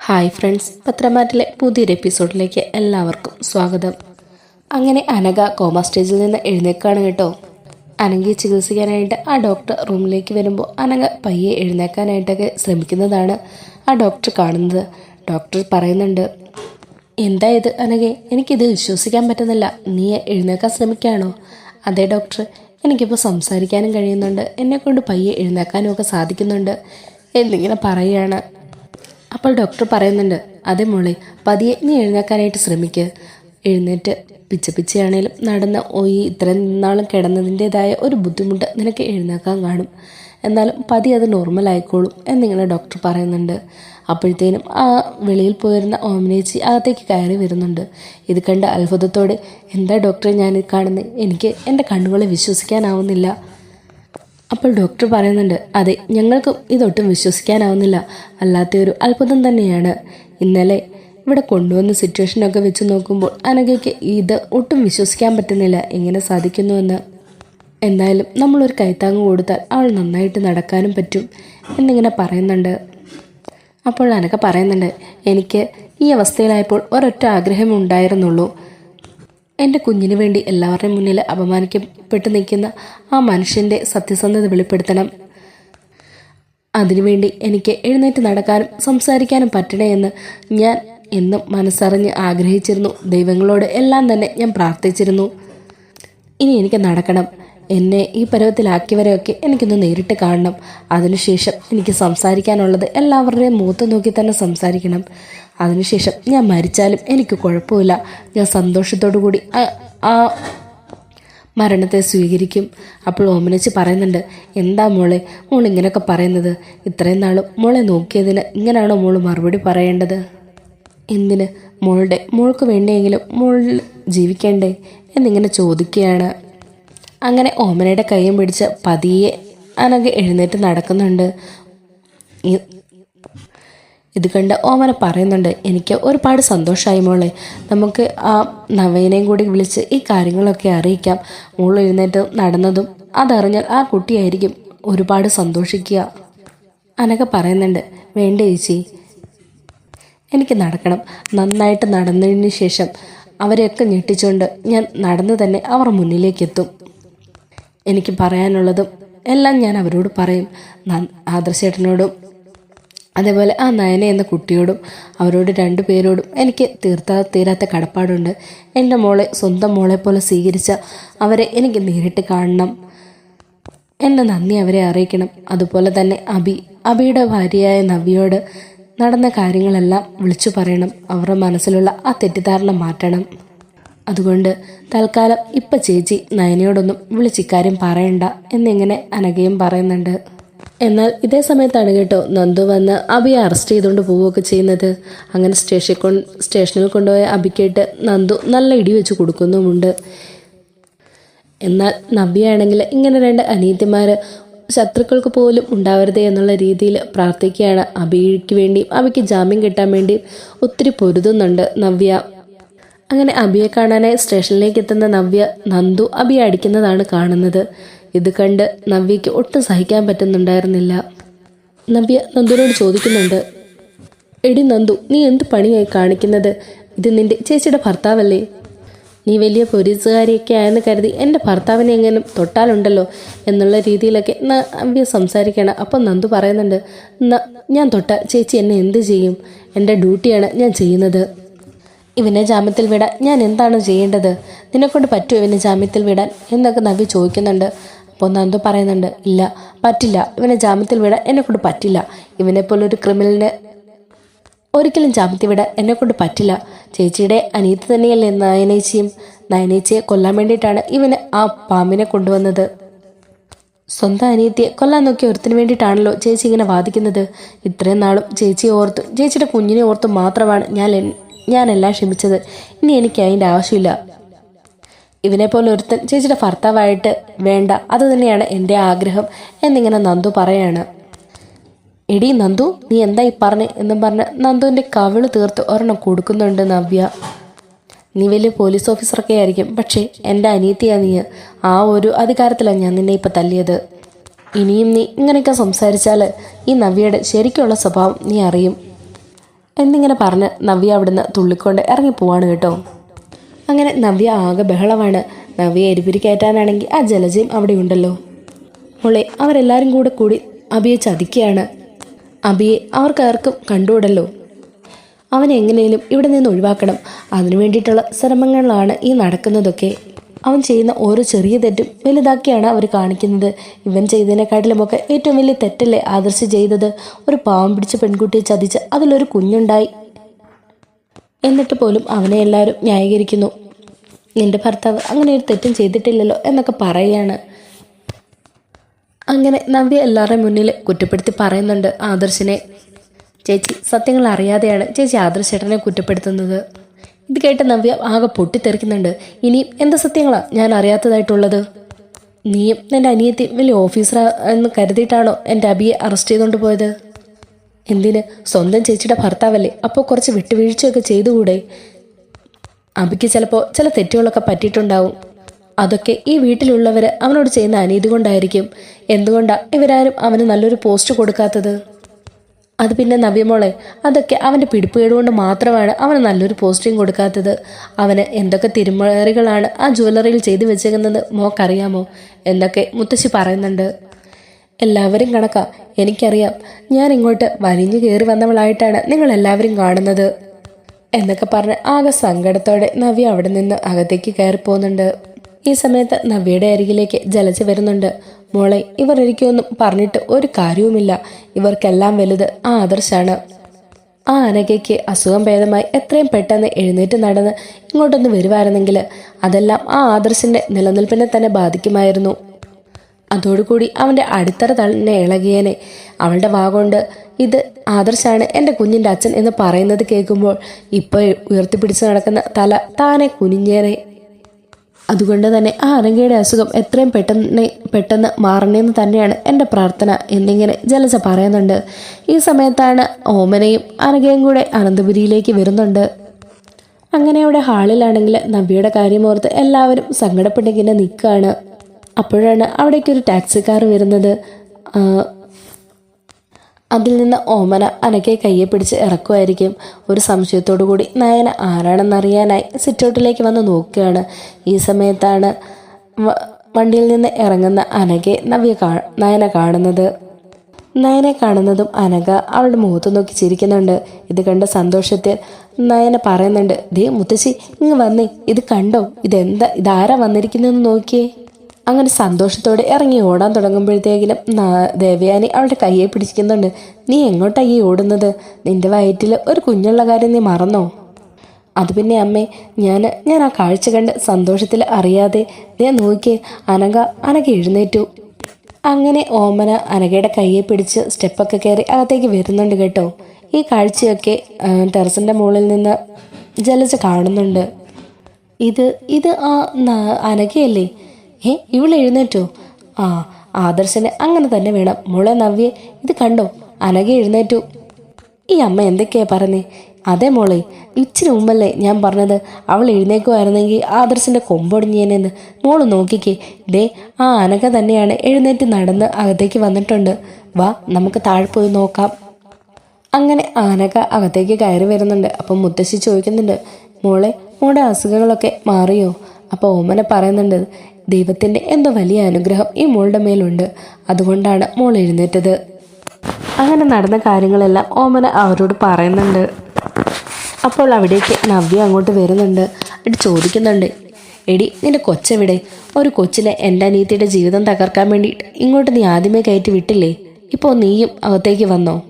Hi friends പത്രമാറ്റിലെ പുതിയൊരു എപ്പിസോഡിലേക്ക് എല്ലാവർക്കും സ്വാഗതം. അങ്ങനെ അനഘ കോമ സ്റ്റേജിൽ നിന്ന് എഴുന്നേക്കാണ് കേട്ടോ. അനഘയെ ചികിത്സിക്കാനായിട്ട് ആ ഡോക്ടർ റൂമിലേക്ക് വരുമ്പോൾ അനഘ പയ്യെ എഴുന്നേക്കാനായിട്ടൊക്കെ ശ്രമിക്കുന്നതാണ് ആ ഡോക്ടർ കാണുന്നത്. ഡോക്ടർ പറയുന്നുണ്ട് എന്താ ഇത് അനഘെ? എനിക്കിത് വിശ്വസിക്കാൻ പറ്റുന്നില്ല. നീ എഴുന്നേക്കാൻ ശ്രമിക്കുകയാണോ? അതെ ഡോക്ടർ എനിക്കിപ്പോൾ സംസാരിക്കാനും കഴിയുന്നുണ്ട്. എന്നെക്കൊണ്ട് പയ്യെ എഴുന്നേക്കാനും ഒക്കെ സാധിക്കുന്നുണ്ട്. എന്നിങ്ങനെ പറയുകയാണ്. അപ്പോൾ ഡോക്ടർ പറയുന്നുണ്ട് അതെ മോളെ പതിയെ നീ എഴുന്നേക്കാനായിട്ട് ശ്രമിക്കുക എഴുന്നേറ്റ് പിച്ച പിച്ചയാണേലും നടന്ന ഈ ഇത്രയും നാളും കിടന്നതിന്റെതായ ഒരു ബുദ്ധിമുട്ട് നിനക്ക് എഴുന്നേക്കാൻ കാണും. എന്നാലും പതി അത് നോർമൽ ആയിക്കോളും എന്നിങ്ങനെ ഡോക്ടർ പറയുന്നുണ്ട്. അപ്പോഴത്തേനും ആ വെളിയിൽ പോയിരുന്ന ഓമിനേച്ചി അകത്തേക്ക് കയറി വരുന്നുണ്ട്. ഇത് കണ്ട് അത്ഭുതത്തോടെ എന്താ ഡോക്ടറെ ഞാൻ കാണുന്നത് എനിക്ക് എന്റെ കണ്ണുകളെ വിശ്വസിക്കാനാവുന്നില്ല. അപ്പോൾ ഡോക്ടർ പറയുന്നുണ്ട് അതെ ഞങ്ങൾക്കും ഇതൊട്ടും വിശ്വസിക്കാനാവുന്നില്ല. അല്ലാത്തൊരു അത്ഭുതം തന്നെയാണ്. ഇന്നലെ ഇവിടെ കൊണ്ടുവന്ന സിറ്റുവേഷനൊക്കെ വെച്ച് നോക്കുമ്പോൾ അനഘയ്ക്ക് ഇത് ഒട്ടും വിശ്വസിക്കാൻ പറ്റുന്നില്ല. എങ്ങനെ സാധിക്കുന്നുവെന്ന്. എന്തായാലും നമ്മളൊരു കൈത്താങ്ങ് കൊടുത്താൽ അവൾ നന്നായിട്ട് നടക്കാനും പറ്റും എന്നിങ്ങനെ പറയുന്നുണ്ട്. അപ്പോൾ അനഘ പറയുന്നുണ്ട് എനിക്ക് ഈ അവസ്ഥയിലായപ്പോൾ ഒരൊറ്റ ആഗ്രഹമേ ഉണ്ടായിരുന്നുള്ളൂ. എന്റെ കുഞ്ഞിനു വേണ്ടി എല്ലാവരുടെയും മുന്നിൽ അപമാനിക്കപ്പെട്ട് നിൽക്കുന്ന ആ മനുഷ്യന്റെ സത്യസന്ധത വെളിപ്പെടുത്തണം. അതിനുവേണ്ടി എനിക്ക് എഴുന്നേറ്റ് നടക്കാനും സംസാരിക്കാനും പറ്റണേ എന്ന് ഞാൻ എന്നും മനസ്സറിഞ്ഞ് ആഗ്രഹിച്ചിരുന്നു. ദൈവങ്ങളോട് എല്ലാം തന്നെ ഞാൻ പ്രാർത്ഥിച്ചിരുന്നു. ഇനി എനിക്ക് നടക്കണം. എന്നെ ഈ പരുവത്തിലാക്കിയവരെയൊക്കെ എനിക്കൊന്ന് നേരിട്ട് കാണണം. അതിനുശേഷം എനിക്ക് സംസാരിക്കാനുള്ളത് എല്ലാവരുടെയും മൂത്ത് നോക്കി തന്നെ സംസാരിക്കണം. അതിനുശേഷം ഞാൻ മരിച്ചാലും എനിക്ക് കുഴപ്പമില്ല. ഞാൻ സന്തോഷത്തോടു കൂടി ആ- മരണത്തെ സ്വീകരിക്കും. അപ്പോൾ ഓമനച്ച് പറയുന്നുണ്ട് എന്താ മോളെ മോൾ ഇങ്ങനെയൊക്കെ പറയുന്നത്? ഇത്രയും നാളും മോളെ നോക്കിയതിന് ഇങ്ങനെയാണോ മോൾ മറുപടി പറയേണ്ടത്? എന്തിന്? മോളുടെ മോൾക്ക് വേണ്ടിയെങ്കിലും മോൾ ജീവിക്കണ്ടേ? എന്നിങ്ങനെ ചോദിക്കുകയാണ്. അങ്ങനെ ഓമനയുടെ കൈയും പിടിച്ച് പതിയെ അനകെ എഴുന്നേറ്റ് നടക്കുന്നുണ്ട്. ഇത് കണ്ട് ഓമന പറയുന്നുണ്ട് എനിക്ക് ഒരുപാട് സന്തോഷമായി മോളെ. നമുക്ക് ആ നവീനെയും കൂടി വിളിച്ച് ഈ കാര്യങ്ങളൊക്കെ അറിയിക്കാം. മോൾ എഴുന്നേറ്റ് നടന്നതും അതറിഞ്ഞാൽ ആ കുട്ടിയായിരിക്കും ഒരുപാട് സന്തോഷിക്കുക. അനക പറയുന്നുണ്ട് വേണ്ട ചേച്ചി എനിക്ക് നടക്കണം. നന്നായിട്ട് നടന്നതിന് ശേഷം അവരെയൊക്കെ ഞെട്ടിച്ചുകൊണ്ട് ഞാൻ നടന്നു തന്നെ അവർ മുന്നിലേക്ക് എത്തും എനിക്ക് പറയാനുള്ളതും എല്ലാം ഞാൻ അവരോട് പറയും. ആദർശേട്ടനോടും അതേപോലെ ആ നയന എന്ന കുട്ടിയോടും അവരോട് രണ്ടു പേരോടും എനിക്ക് തീർത്താ തീരാത്ത കടപ്പാടുണ്ട്. എന്റെ മോളെ സ്വന്തം മോളെ പോലെ സ്വീകരിച്ച അവരെ എനിക്ക് നേരിട്ട് കാണണം. എന്റെ നന്ദി അവരെ അറിയിക്കണം. അതുപോലെ തന്നെ അബി അബിയുടെ ഭാര്യയായ നവിയോട് നടന്ന കാര്യങ്ങളെല്ലാം വിളിച്ചു പറയണം. അവരുടെ മനസ്സിലുള്ള ആ തെറ്റിദ്ധാരണ മാറ്റണം. അതുകൊണ്ട് തൽക്കാലം ഇപ്പം ചേച്ചി നയനയോടൊന്നും വിളിച്ചിക്കാര്യം പറയണ്ട എന്നിങ്ങനെ അനഘയും പറയുന്നുണ്ട്. എന്നാൽ ഇതേ സമയത്താണ് കേട്ടോ നന്ദു വന്ന് അബിയെ അറസ്റ്റ് ചെയ്തുകൊണ്ട് പോവുകയൊക്കെ ചെയ്യുന്നത്. അങ്ങനെ സ്റ്റേഷനിൽ കൊണ്ട് സ്റ്റേഷനിൽ കൊണ്ടുപോയ അബിക്കേട്ട് നന്ദു നല്ല ഇടി വെച്ച് കൊടുക്കുന്നുമുണ്ട്. എന്നാൽ നബിയാണെങ്കിൽ ഇങ്ങനെ രണ്ട് അനീതിമാർ ശത്രുക്കൾക്ക് പോലും ഉണ്ടാവരുതേ എന്നുള്ള രീതിയിൽ പ്രാർത്ഥിക്കുകയാണ്. അബിക്ക് വേണ്ടിയും അബിക്ക് ജാമ്യം കിട്ടാൻ വേണ്ടിയും ഒത്തിരി പൊരുതുന്നുണ്ട് നവ്യ. അങ്ങനെ അബിയെ കാണാനായി സ്റ്റേഷനിലേക്ക് എത്തുന്ന നവ്യ നന്ദു അബിയെ അടിക്കുന്നതാണ് കാണുന്നത്. ഇത് കണ്ട് നവ്യയ്ക്ക് ഒട്ടും സഹിക്കാൻ പറ്റുന്നുണ്ടായിരുന്നില്ല. നവ്യ നന്ദുവിനോട് ചോദിക്കുന്നുണ്ട് എടി നന്ദു നീ എന്ത് പണിയായി കാണിക്കുന്നത്? ഇത് നിന്റെ ചേച്ചിയുടെ ഭർത്താവല്ലേ? നീ വലിയ പോലീസുകാരിയൊക്കെ ആയെന്ന് കരുതി എന്റെ ഭർത്താവിനെ എങ്ങനെയും തൊട്ടാലുണ്ടല്ലോ? എന്നുള്ള രീതിയിലൊക്കെ നവ്യ സംസാരിക്കണം അപ്പം നന്ദു പറയുന്നുണ്ട് ഞാൻ തൊട്ട ചേച്ചി എന്നെ എന്ത് ചെയ്യും? എന്റെ ഡ്യൂട്ടിയാണ് ഞാൻ ചെയ്യുന്നത്. ഇവനെ ജാമ്യത്തിൽ വിടാൻ ഞാൻ എന്താണ് ചെയ്യേണ്ടത്? നിന്നെക്കൊണ്ട് പറ്റുമോ ഇവനെ ജാമ്യത്തിൽ വിടാൻ? എന്നൊക്കെ നവ്യ ചോദിക്കുന്നുണ്ട്. നന്ദു പറയുന്നുണ്ട് ഇല്ല പറ്റില്ല. ഇവനെ ജാമ്യത്തിൽ വിടാൻ എന്നെക്കൊണ്ട് പറ്റില്ല. ഇവനെ പോലൊരു ക്രിമിനലിനെ ഒരിക്കലും ജാമ്യത്തിൽ വിടാൻ എന്നെക്കൊണ്ട് പറ്റില്ല. ചേച്ചിയുടെ അനിയത്ത് തന്നെയല്ലേ നയനേച്ചിയും? നയനേച്ചിയെ കൊല്ലാൻ വേണ്ടിയിട്ടാണ് ഇവന് ആ പാമ്പിനെ കൊണ്ടുവന്നത്. സ്വന്തം അനിയത്തിയെ കൊല്ലാൻ നോക്കിയ ഒരുത്തിന് വേണ്ടിയിട്ടാണല്ലോ ചേച്ചി ഇങ്ങനെ വാദിക്കുന്നത്. ഇത്രയും നാളും ചേച്ചിയെ ഓർത്തും ചേച്ചിയുടെ കുഞ്ഞിനെ ഓർത്തും മാത്രമാണ് ഞാൻ ഞാനെല്ലാം ക്ഷമിച്ചത്. ഇനി എനിക്ക് അതിന്റെ ആവശ്യമില്ല. ഇവനെ പോലെ ഒരുത്തൻ ചേച്ചിയുടെ ഭർത്താവായിട്ട് വേണ്ട അത് തന്നെയാണ് എന്റെ ആഗ്രഹം എന്നിങ്ങനെ നന്ദു പറയാണ്. എടി നന്ദു നീ എന്താ ഈ പറഞ്ഞ് എന്നും പറഞ്ഞ് നന്ദുവിന്റെ കവിൾ തീർത്ത് ഒരെണ്ണം കൊടുക്കുന്നുണ്ട് നവ്യ. നീ വലിയ പോലീസ് ഓഫീസറൊക്കെ ആയിരിക്കും പക്ഷേ എന്റെ അനിയത്തിയാ നീ. ആ ഒരു അധികാരത്തിലാണ് ഞാൻ നിന്നെ ഇപ്പം തല്ലിയത്. ഇനിയും നീ ഇങ്ങനെയൊക്കെ സംസാരിച്ചാൽ ഈ നവ്യയുടെ ശരിക്കുള്ള സ്വഭാവം നീ അറിയും. എന്നിങ്ങനെ പറഞ്ഞ് നവ്യ അവിടുന്ന് തുള്ളിക്കൊണ്ട് ഇറങ്ങി പോവാണ് കേട്ടോ. അങ്ങനെ നവ്യ ആകെ ബഹളമാണ്. നവ്യ എരിപിരി കയറ്റാനാണെങ്കിൽ ആ ജലജയും അവിടെ ഉണ്ടല്ലോ. മോളെ അവരെല്ലാവരും കൂടെ കൂടി അബിയെ ചതിക്കുകയാണ്. അബിയെ അവർക്കാർക്കും കണ്ടുകൂടല്ലോ. അവനെ എങ്ങനെയും ഇവിടെ നിന്ന് ഒഴിവാക്കണം. അതിനു വേണ്ടിയിട്ടുള്ള ശ്രമങ്ങളാണ് ഈ നടക്കുന്നതൊക്കെ. അവൻ ചെയ്യുന്ന ഓരോ ചെറിയ തെറ്റും വലുതാക്കിയാണ് അവർ കാണിക്കുന്നത്. ഇവൻ ചെയ്തതിനെക്കാട്ടിലുമൊക്കെ ഏറ്റവും വലിയ തെറ്റല്ലേ ആദർശി ചെയ്തത്? ഒരു പാവം പിടിച്ച പെൺകുട്ടിയെ ചതിച്ച് അതിലൊരു കുഞ്ഞുണ്ടായി. എന്നിട്ട് പോലും അവനെ എല്ലാവരും ന്യായീകരിക്കുന്നു. നിന്റെ ഭർത്താവ് അങ്ങനെ ഒരു തെറ്റും ചെയ്തിട്ടില്ലല്ലോ എന്നൊക്കെ പറയുകയാണ് അങ്ങനെ നവ്യ എല്ലാവരുടെയും മുന്നിൽ കുറ്റപ്പെടുത്തി പറയുന്നുണ്ട് ആദർശിനെ. ചേച്ചി സത്യങ്ങൾ അറിയാതെയാണ് ചേച്ചി ആദർശേട്ടനെ കുറ്റപ്പെടുത്തുന്നത്. ഇത് കേട്ട് നവ്യ ആകെ പൊട്ടിത്തെറിക്കുന്നുണ്ട്. ഇനിയും എന്താ സത്യങ്ങളാണ് ഞാൻ അറിയാത്തതായിട്ടുള്ളത്? നീയും എന്റെ അനിയത്തി വലിയ ഓഫീസർ എന്ന് കരുതിയിട്ടാണോ എന്റെ അബിയെ അറസ്റ്റ് ചെയ്തുകൊണ്ട് പോയത്? എന്തിന്? സ്വന്തം ചേച്ചിയുടെ ഭർത്താവല്ലേ? അപ്പോൾ കുറച്ച് വിട്ടുവീഴ്ചയൊക്കെ ചെയ്തുകൂടെ? അബിക്ക് ചിലപ്പോൾ ചില തെറ്റുകളൊക്കെ പറ്റിയിട്ടുണ്ടാവും. അതൊക്കെ ഈ വീട്ടിലുള്ളവർ അവനോട് ചെയ്യുന്ന അനീതി കൊണ്ടായിരിക്കും. എന്തുകൊണ്ടാണ് ഇവരാരും അവന് നല്ലൊരു പോസ്റ്റ് കൊടുക്കാത്തത്? അത് പിന്നെ നവ്യമോളെ അതൊക്കെ അവന്റെ പിടിപ്പുകേട് കൊണ്ട് മാത്രമാണ് അവന് നല്ലൊരു പോസ്റ്റിംഗ് കൊടുക്കാത്തത്. അവന് എന്തൊക്കെ തിരുമറികളാണ് ആ ജ്വല്ലറിയിൽ ചെയ്തു വെച്ചേക്കുന്നത് മോക്കറിയാമോ? എന്നൊക്കെ മുത്തശ്ശി പറയുന്നുണ്ട്. എല്ലാവരും കണക്കാ. എനിക്കറിയാം. ഞാൻ ഇങ്ങോട്ട് വലിഞ്ഞു കയറി വന്നവളായിട്ടാണ് നിങ്ങൾ എല്ലാവരും കാണുന്നത്. എന്നൊക്കെ പറഞ്ഞ് ആകെ സങ്കടത്തോടെ നവ്യ അവിടെ നിന്ന് അകത്തേക്ക് കയറി പോകുന്നുണ്ട്. ഈ സമയത്ത് നവ്യയുടെ അരികിലേക്ക് ജലജ വരുന്നുണ്ട്. മോളെ ഇവർ എനിക്കൊന്നും പറഞ്ഞിട്ട് ഒരു കാര്യവുമില്ല. ഇവർക്കെല്ലാം വലുത് ആ ആദർശാണ്. ആ അനഘയ്ക്ക് അസുഖം ഭേദമായി എത്രയും പെട്ടെന്ന് എഴുന്നേറ്റ് നടന്ന് ഇങ്ങോട്ടൊന്ന് വരുമായിരുന്നെങ്കിൽ അതെല്ലാം ആ ആദർശിന്റെ നിലനിൽപ്പിനെ തന്നെ ബാധിക്കുമായിരുന്നു. അതോടുകൂടി അവന്റെ അടിത്തറ തന്നെ ഇളകിയേനെ. അവളുടെ വാഗോണ്ട് ഇത് ആദർശാണ് എന്റെ കുഞ്ഞിന്റെ അച്ഛൻ എന്ന് പറയുന്നത് കേൾക്കുമ്പോൾ ഇപ്പോൾ ഉയർത്തിപ്പിടിച്ച് നടക്കുന്ന തല താനെ കുനിഞ്ഞേനെ. അതുകൊണ്ട് തന്നെ ആ അനഘയുടെ അസുഖം എത്രയും പെട്ടെന്ന് പെട്ടെന്ന് മാറണമെന്ന് തന്നെയാണ് എന്റെ പ്രാർത്ഥന എന്നിങ്ങനെ ജലജ പറയുന്നുണ്ട്. ഈ സമയത്താണ് ഓമനയും അനഘയും കൂടെ അനന്തപുരിയിലേക്ക് വരുന്നുണ്ട്. അങ്ങനെ അവിടെ ഹാളിലാണെങ്കിൽ നബിയുടെ കാര്യമോർത്ത് എല്ലാവരും സങ്കടപ്പെട്ടിങ്ങനെ നിൽക്കുകയാണ്. അപ്പോഴാണ് അവിടേക്ക് ഒരു ടാക്സിക്കാർ വരുന്നത്. അതിൽ നിന്ന് ഓമന അനക്കെ കയ്യെ പിടിച്ച് ഇറക്കുമായിരിക്കും. ഒരു സംശയത്തോടു കൂടി നയന ആരാണെന്നറിയാനായി സിറ്റൗട്ടിലേക്ക് വന്ന് നോക്കുകയാണ്. ഈ സമയത്താണ് വണ്ടിയിൽ നിന്ന് ഇറങ്ങുന്ന അനകെ നവ്യ കാ നയന കാണുന്നത്. നയനെ കാണുന്നതും അനക അവളുടെ മുഖത്ത് നോക്കി ചിരിക്കുന്നുണ്ട്. ഇത് കണ്ട സന്തോഷത്തിൽ നയന പറയുന്നുണ്ട് ദേ മുത്തശ്ശി ഇങ്ങ് വന്നേ. ഇത് കണ്ടോ? ഇതെന്താ? ഇതാരാ വന്നിരിക്കുന്നതെന്ന് നോക്കിയേ. അങ്ങനെ സന്തോഷത്തോടെ ഇറങ്ങി ഓടാൻ തുടങ്ങുമ്പോഴത്തേക്കിലും ദേവയാനി അവളുടെ കയ്യെ പിടിച്ചിരിക്കുന്നുണ്ട്. നീ എങ്ങോട്ടാ ഈ ഓടുന്നത്? നിന്റെ വയറ്റിൽ ഒരു കുഞ്ഞുള്ള കാര്യം നീ മറന്നോ? അത് പിന്നെ അമ്മേ ഞാൻ ഞാൻ ആ കാഴ്ച കണ്ട് സന്തോഷത്തിൽ അറിയാതെ. ഞാൻ നോക്കി അനക അനക എഴുന്നേറ്റു. അങ്ങനെ ഓമന അനകയുടെ കയ്യെ പിടിച്ച് സ്റ്റെപ്പൊക്കെ കയറി അകത്തേക്ക് വരുന്നുണ്ട് കേട്ടോ. ഈ കാഴ്ചയൊക്കെ ടെറസിന്റെ മുകളിൽ നിന്ന് ജലജ കാണുന്നുണ്ട്. ഇത് ഇത് ആ അനഘയല്ലേ? ഏ ഇവൾ എഴുന്നേറ്റോ? ആ ആദർശന് അങ്ങനെ തന്നെ വേണം. മോളെ നവ്യെ ഇത് കണ്ടോ? അനഘ എഴുന്നേറ്റു. ഈ അമ്മ എന്തൊക്കെയാ പറഞ്ഞേ? അതെ മോളെ ഇച്ചിരി മുമ്പല്ലേ ഞാൻ പറഞ്ഞത്. അവൾ എഴുന്നേക്കുമായിരുന്നെങ്കിൽ ആദർശിന്റെ കൊമ്പൊടിഞ്ഞേനെന്ന്. മോൾ നോക്കിക്കേ. ദേ ആ അനക തന്നെയാണ് എഴുന്നേറ്റ് നടന്ന് അകത്തേക്ക് വന്നിട്ടുണ്ട്. വാ നമുക്ക് താഴെ പോയി നോക്കാം. അങ്ങനെ ആനക അകത്തേക്ക് കയറി വരുന്നുണ്ട്. അപ്പം മുത്തശ്ശി ചോദിക്കുന്നുണ്ട് മോളെ മോളുടെ അസുഖങ്ങളൊക്കെ മാറിയോ? അപ്പോൾ ഓമന പറയുന്നുണ്ട് ദൈവത്തിന്റെ എന്തോ വലിയ അനുഗ്രഹം ഈ മോളുടെ മേലുണ്ട്. അതുകൊണ്ടാണ് മോൾ എഴുന്നേറ്റത്. അങ്ങനെ നടന്ന കാര്യങ്ങളെല്ലാം ഓമന അവരോട് പറയുന്നുണ്ട്. അപ്പോൾ അവിടേക്ക് നവ്യ അങ്ങോട്ട് വരുന്നുണ്ട്. എന്നിട്ട് ചോദിക്കുന്നുണ്ട്. എടി നിന്റെ കൊച്ചെവിടെ? ഒരു കൊച്ചിലെ എന്റെ അനിയത്തിയുടെ ജീവിതം തകർക്കാൻ വേണ്ടി ഇങ്ങോട്ട് നീ ആദ്യമേ കയറ്റി വിട്ടില്ലേ? ഇപ്പോൾ നീയും അകത്തേക്ക് വന്നോ?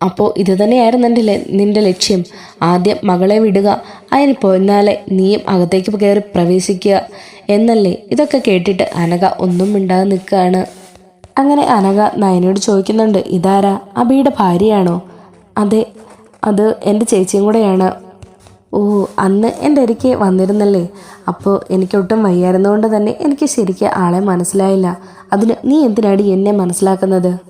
അപ്പോൾ ഇത് തന്നെയായിരുന്നു എന്റെ നിന്റെ ലക്ഷ്യം. ആദ്യം മകളെ വിടുക. അതിന് പോന്നാലെ നീയും അകത്തേക്ക് കയറി പ്രവേശിക്കുക എന്നല്ലേ? ഇതൊക്കെ കേട്ടിട്ട് അനഘ ഒന്നും മിണ്ടാതെ നിൽക്കുകയാണ്. അങ്ങനെ അനഘ നയനോട് ചോദിക്കുന്നുണ്ട് ഇതാരാ? അബിയുടെ ഭാര്യയാണോ? അതെ അത് എന്റെ ചേച്ചിയും കൂടെയാണ്. ഓ അന്ന് എന്റെ അരിക്ക് വന്നിരുന്നല്ലേ? അപ്പോൾ എനിക്കൊട്ടും വയ്യായിരുന്നുകൊണ്ട് തന്നെ എനിക്ക് ശരിക്കും ആളെ മനസ്സിലായില്ല. അതിന് നീ എന്തിനാടി എന്നെ മനസ്സിലാക്കുന്നത്?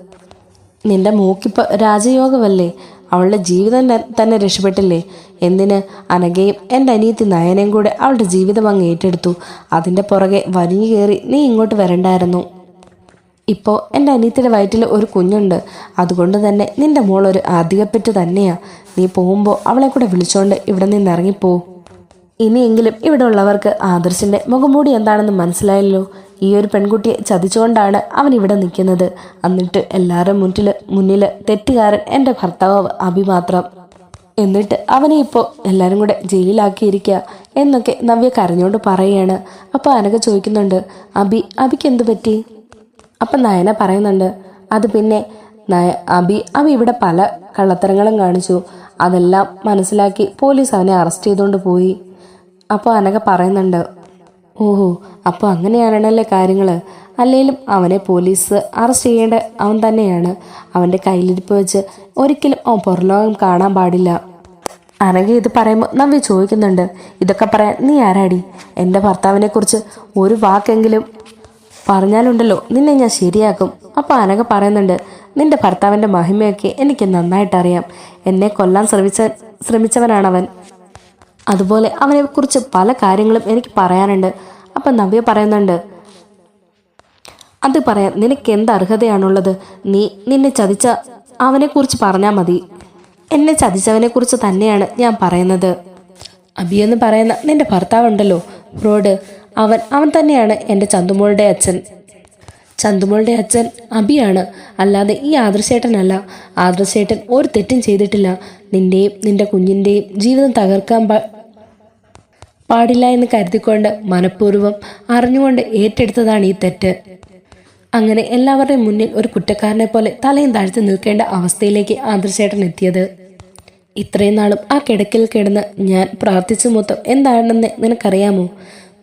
നിന്റെ മൂക്കിപ്പോൾ രാജയോഗമല്ലേ? അവളുടെ ജീവിതം തന്നെ രക്ഷപ്പെട്ടില്ലേ? എന്തിന്? അനഘയും എന്റെ അനിയത്തി നയനയും കൂടെ അവളുടെ ജീവിതം അങ്ങ് ഏറ്റെടുത്തു. അതിന്റെ പുറകെ വലിഞ്ഞു കയറി നീ ഇങ്ങോട്ട് വരണ്ടായിരുന്നു. ഇപ്പോൾ എന്റെ അനിയത്തിയുടെ വയറ്റിൽ ഒരു കുഞ്ഞുണ്ട്. അതുകൊണ്ട് തന്നെ നിന്റെ മോൾ ഒരു അധികപ്പെട്ട് തന്നെയാ. നീ പോകുമ്പോൾ അവളെ കൂടെ വിളിച്ചോണ്ട് ഇവിടെ നിന്ന് ഇറങ്ങിപ്പോ ഇനിയെങ്കിലും ഇവിടെ ഉള്ളവർക്ക് ആദർശിന്റെ മുഖംമൂടി എന്താണെന്ന് മനസ്സിലായല്ലോ. ഈ ഒരു പെൺകുട്ടിയെ ചതിച്ചുകൊണ്ടാണ് അവൻ ഇവിടെ നിൽക്കുന്നത്. എന്നിട്ട് എല്ലാവരും മുന്നിൽ മുന്നിൽ തെറ്റുകാരൻ എന്റെ ഭർത്താവ് അഭി മാത്രം. എന്നിട്ട് അവനെ ഇപ്പോൾ എല്ലാവരും കൂടെ ജയിലിലാക്കിയിരിക്കുക എന്നൊക്കെ നവ്യ കരഞ്ഞുകൊണ്ട് പറയുകയാണ്. അപ്പോൾ അനക ചോദിക്കുന്നുണ്ട് അബി അബിക്ക് എന്ത് പറ്റി? അപ്പം നയന പറയുന്നുണ്ട് അത് പിന്നെ നയ അബി അവ ഇവിടെ പല കള്ളത്തരങ്ങളും കാണിച്ചു. അതെല്ലാം മനസ്സിലാക്കി പോലീസ് അവനെ അറസ്റ്റ് ചെയ്തുകൊണ്ട് പോയി. അപ്പോൾ അനക പറയുന്നുണ്ട് ഓഹോ അപ്പോൾ അങ്ങനെയാണല്ലേ കാര്യങ്ങൾ അല്ലെങ്കിലും അവനെ പോലീസ് അറസ്റ്റ് ചെയ്യേണ്ട അവൻ തന്നെയാണ്. അവന്റെ കയ്യിലിരിപ്പ് വെച്ച് ഒരിക്കലും അവൻ പുറലോകം കാണാൻ പാടില്ല. അനഘ ഇത് പറയുമ്പോൾ നവ്യ ചോദിക്കുന്നുണ്ട്. ഇതൊക്കെ പറയാൻ നീ ആരാടി? എന്റെ ഭർത്താവിനെക്കുറിച്ച് ഒരു വാക്കെങ്കിലും പറഞ്ഞാലുണ്ടല്ലോ നിന്നെ ഞാൻ ശരിയാക്കും. അപ്പോൾ അനഘ പറയുന്നുണ്ട് നിന്റെ ഭർത്താവിന്റെ മഹിമയൊക്കെ എനിക്ക് നന്നായിട്ടറിയാം. എന്നെ കൊല്ലാൻ ശ്രമിച്ച ശ്രമിച്ചവനാണവൻ. അതുപോലെ അവനെക്കുറിച്ച് പല കാര്യങ്ങളും എനിക്ക് പറയാനുണ്ട്. അപ്പം നവ്യ പറയുന്നുണ്ട് അത് പറയാൻ നിനക്ക് എന്ത് അർഹതയാണുള്ളത്? നീ നിന്നെ ചതിച്ച അവനെക്കുറിച്ച് പറഞ്ഞാൽ മതി. എന്നെ ചതിച്ചവനെക്കുറിച്ച് തന്നെയാണ് ഞാൻ പറയുന്നത്. അബി എന്ന് പറയുന്ന നിന്റെ ഭർത്താവുണ്ടല്ലോ. ഫ്രോഡ് അവൻ അവൻ തന്നെയാണ് എന്റെ ചന്തുമോളുടെ അച്ഛൻ. ചന്തുമോളുടെ അച്ഛൻ അബിയാണ്. അല്ലാതെ ഈ ആദർശേട്ടനല്ല. ആദർശേട്ടൻ ഒരു തെറ്റും ചെയ്തിട്ടില്ല. നിന്റെയും നിന്റെ കുഞ്ഞിന്റെയും ജീവിതം തകർക്കാൻ പാടില്ല എന്ന് കരുതിക്കൊണ്ട് മനഃപൂർവം അറിഞ്ഞുകൊണ്ട് ഏറ്റെടുത്തതാണ് ഈ തെറ്റ്. അങ്ങനെ എല്ലാവരുടെയും മുന്നിൽ ഒരു കുറ്റക്കാരനെ പോലെ തലയും താഴ്ത്തി നിൽക്കേണ്ട അവസ്ഥയിലേക്ക് ആദർശേട്ടൻ എത്തിയത്. ഇത്രയും നാളും ആ കിടക്കിൽ കിടന്ന് ഞാൻ പ്രാർത്ഥിച്ചു മൊത്തം എന്താണെന്ന് നിനക്കറിയാമോ?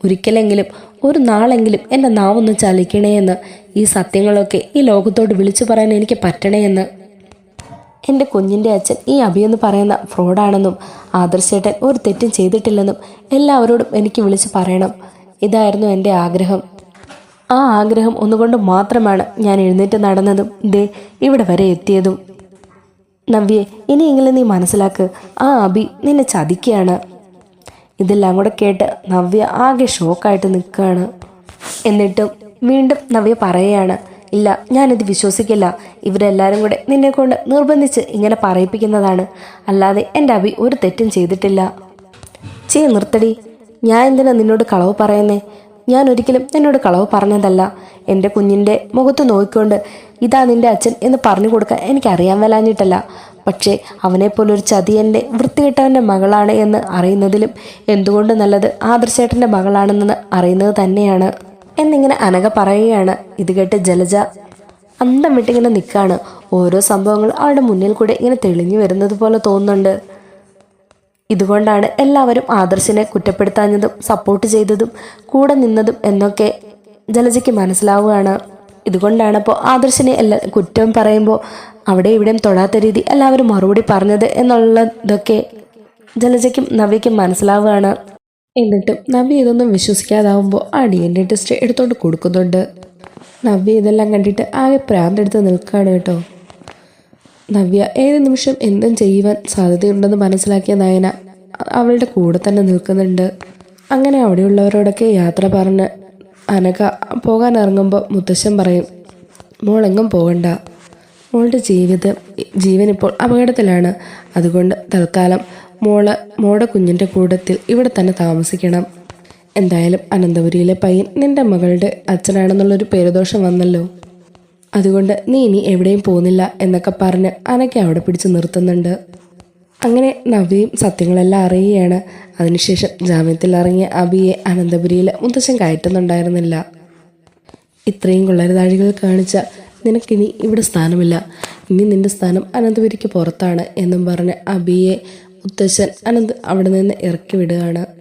ഒരിക്കലെങ്കിലും ഒരു നാളെങ്കിലും എന്റെ നാവൊന്ന് ചലിക്കണേ എന്ന് ഈ സത്യങ്ങളൊക്കെ ഈ ലോകത്തോട് വിളിച്ചു പറയാൻ എനിക്ക് പറ്റണേ എന്ന് എന്റെ കുഞ്ഞിന്റെ അച്ഛൻ ഈ അഭിയെന്ന് പറയുന്ന ഫ്രോഡാണെന്നും ആദർശേട്ടൻ ഒരു തെറ്റും ചെയ്തിട്ടില്ലെന്നും എല്ലാവരോടും എനിക്ക് വിളിച്ച് പറയണം. ഇതായിരുന്നു എന്റെ ആഗ്രഹം. ആ ആഗ്രഹം ഒന്നുകൊണ്ട് മാത്രമാണ് ഞാൻ എഴുന്നേറ്റ് നടന്നതും ദേ ഇവിടെ വരെ എത്തിയതും. നവ്യെ ഇനിയെങ്കിലും നീ മനസ്സിലാക്ക് ആ അഭി നിന്നെ ചതിക്കുകയാണ്. ഇതെല്ലാം കൂടെ കേട്ട് നവ്യ ആകെ ഷോക്കായിട്ട് നിൽക്കുകയാണ്. എന്നിട്ടും വീണ്ടും നവ്യ പറയുകയാണ് ഇല്ല ഞാനിത് വിശ്വസിക്കില്ല. ഇവരെല്ലാവരും കൂടെ നിന്നെ കൊണ്ട് നിർബന്ധിച്ച് ഇങ്ങനെ പറയിപ്പിക്കുന്നതാണ്. അല്ലാതെ എന്റെ അഭി ഒരു തെറ്റും ചെയ്തിട്ടില്ല. ചേ നിർത്തടി. ഞാൻ എന്തിനാ നിന്നോട് കളവ് പറയുന്നേ? ഞാൻ ഒരിക്കലും നിന്നോട് കളവ് പറഞ്ഞതല്ല. എന്റെ കുഞ്ഞിന്റെ മുഖത്ത് നോക്കിക്കൊണ്ട് ഇതാ നിന്റെ അച്ഛൻ എന്ന് പറഞ്ഞു കൊടുക്കാൻ എനിക്കറിയാൻ വലാഞ്ഞിട്ടല്ല പക്ഷേ അവനെപ്പോലൊരു ചതിയന്റെ വൃത്തികെട്ടവന്റെ മകളാണ് എന്ന് അറിയുന്നതിലും എന്തുകൊണ്ട് നല്ലത് ആദർശേട്ടന്റെ മകളാണെന്ന് അറിയുന്നത് തന്നെയാണ്. എന്നിങ്ങനെ അനഘ പറയുകയാണ്. ഇത് കേട്ട് ജലജ അന്തം വിട്ടിങ്ങനെ നിൽക്കുകയാണ് ഓരോ സംഭവങ്ങൾ അവളുടെ മുന്നിൽ കൂടെ ഇങ്ങനെ തെളിഞ്ഞു വരുന്നത് പോലെ തോന്നുന്നുണ്ട്. ഇതുകൊണ്ടാണ് എല്ലാവരും ആദർശിനെ കുറ്റപ്പെടുത്താഞ്ഞതും സപ്പോർട്ട് ചെയ്തതും കൂടെ നിന്നതും എന്നൊക്കെ ജലജയ്ക്ക് മനസ്സിലാവുകയാണ്. ഇതുകൊണ്ടാണ് ഇപ്പോൾ ആദർശിനെ എല്ലാ കുറ്റം പറയുമ്പോൾ അവിടെ ഇവിടെയും തൊടാത്ത രീതി എല്ലാവരും മറുപടി പറഞ്ഞത് എന്നുള്ളതൊക്കെ ജലജയ്ക്കും നവ്യയ്ക്കും മനസ്സിലാവുകയാണ്. എന്നിട്ടും നവ്യ ഇതൊന്നും വിശ്വസിക്കാതാവുമ്പോൾ എ ടെസ്റ്റ് എടുത്തോണ്ട് കൊടുക്കുന്നുണ്ട്. നവ്യ ഇതെല്ലാം കണ്ടിട്ട് ആകെ പ്രാന്തെടുത്ത് നിൽക്കുകയാണ് കേട്ടോ. നവ്യ ഏത് നിമിഷം എന്തും ചെയ്യുവാൻ സാധ്യതയുണ്ടെന്ന് മനസ്സിലാക്കിയ നയന അവളുടെ കൂടെ തന്നെ നിൽക്കുന്നുണ്ട്. അങ്ങനെ അവിടെയുള്ളവരോടൊക്കെ യാത്ര പറഞ്ഞ് അനക പോകാൻ ഇറങ്ങുമ്പോൾ മുത്തശ്ശൻ പറയും മോളെങ്ങും പോകണ്ട. മോളുടെ ജീവിതം ജീവൻ ഇപ്പോൾ അപകടത്തിലാണ്. അതുകൊണ്ട് തൽക്കാലം മോൾ മോടെ കുഞ്ഞിന്റെ കൂടത്തിൽ ഇവിടെ തന്നെ താമസിക്കണം. എന്തായാലും അനന്തപുരിയിലെ പയ്യൻ നിന്റെ മകളുടെ അച്ഛനാണെന്നുള്ളൊരു പേരുദോഷം വന്നല്ലോ. അതുകൊണ്ട് നീ ഇനി എവിടെയും പോകുന്നില്ല എന്നൊക്കെ പറഞ്ഞ് അനക്കെ അവിടെ പിടിച്ച് നിർത്തുന്നുണ്ട്. അങ്ങനെ നവിയും സത്യങ്ങളെല്ലാം അറിയുകയാണ്. അതിനുശേഷം ജാമ്യത്തിൽ ഇറങ്ങിയ അബിയെ അനന്തപുരിയിൽ മുത്തശ്ശൻ കയറ്റുന്നുണ്ടായിരുന്നില്ല. ഇത്രയും കൊള്ളരുതാഴികൾ കാണിച്ച നിനക്കിനി ഇവിടെ സ്ഥാനമില്ല. ഇനി നിന്റെ സ്ഥാനം അനന്തപുരിക്ക് പുറത്താണ് എന്നും പറഞ്ഞ് അബിയെ മുത്തശ്ശൻ അനന്ത് അവിടെ നിന്ന് ഇറക്കി വിടുകയാണ്.